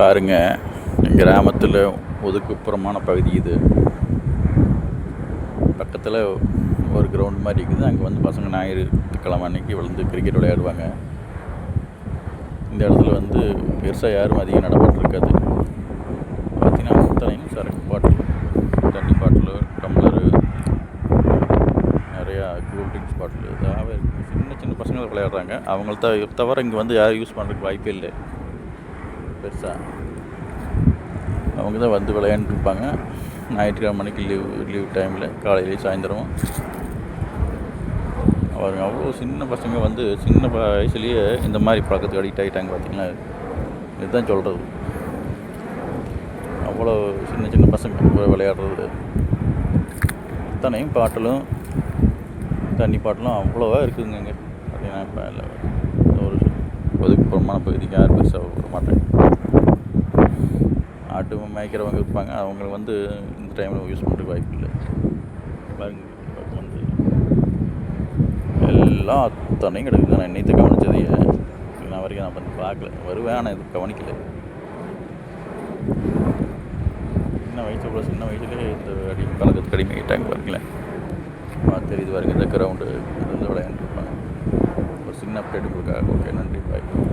பாருங்கள் கிராமத்தில் ஒதுக்குப்புறமான பகுதி இது. பக்கத்தில் ஒரு கிரவுண்ட் மாதிரி இருக்குது. அங்கே வந்து பசங்க ஞாயிற்றுக்கிழமை அன்னைக்கு விழுந்து கிரிக்கெட் விளையாடுவாங்க. இந்த இடத்துல வந்து பெருசாக யாரும் அதிகம் நடமாட்டிருக்காது பார்த்தீங்கன்னா அத்தனையும் சரக்கு பாட்டில். தண்ணி பாட்டில் டம்ளரு நிறையா கூல் ட்ரிங்க்ஸ் பாட்டில் இதாகவே இருக்குது சின்ன சின்ன பசங்களை விளையாடுறாங்க. அவங்கள்ட்ட தவிர இங்கே வந்து யாரும் யூஸ் பண்ணுறதுக்கு வாய்ப்பே இல்லை. பெருசாக அவங்க தான் வந்து விளையாண்டுட்டு இருப்பாங்க. ஞாயிற்றுக்கிழமை மணிக்கு லீவ் லீவ் டைமில் காலையிலேயும் சாயந்தரமும். அவங்க அவ்வளோ சின்ன பசங்க வந்து சின்ன வயசுலேயே இந்த மாதிரி பழக்கத்துக்கு அடிக்ட் ஆகிட்டாங்க பார்த்தீங்களா? இதுதான் சொல்கிறது அவ்வளோ சின்ன சின்ன பசங்க போய் விளையாடுறது. அத்தனையும் பாட்டிலும் தண்ணி பாட்டிலும் அவ்வளோவா இருக்குதுங்க இங்கே. பார்த்தீங்கன்னா இப்போ இல்லை. ஒதுக்குப்புறமான பகுதிக்கு யாரும் பெருசாக விட மாட்டாங்க ஆட்டு மேய்க்கிறவங்க இருப்பாங்க. அவங்க வந்து இந்த டைமில் யூஸ் பண்ணுறதுக்கு வாய்ப்பு இல்லை. பாருங்க வந்து எல்லாம் அத்தனையும் கிடக்குது. நான் இன்னைத்து கவனித்ததையே நான் வரைக்கும் நான் வந்து பார்க்கல. வருவேன் ஆனால் இது கவனிக்கல. சின்ன வயசு கூட சின்ன வயசுலேயே இந்த அடி பழக்கத்துக்கு அடிமையிட்டாங்க பாருங்களேன். தெரியுது பாருங்க இந்த கிரவுண்டு இதில் விளையாண்டுருப்பாங்க ஒரு சின்ன அப்டேட்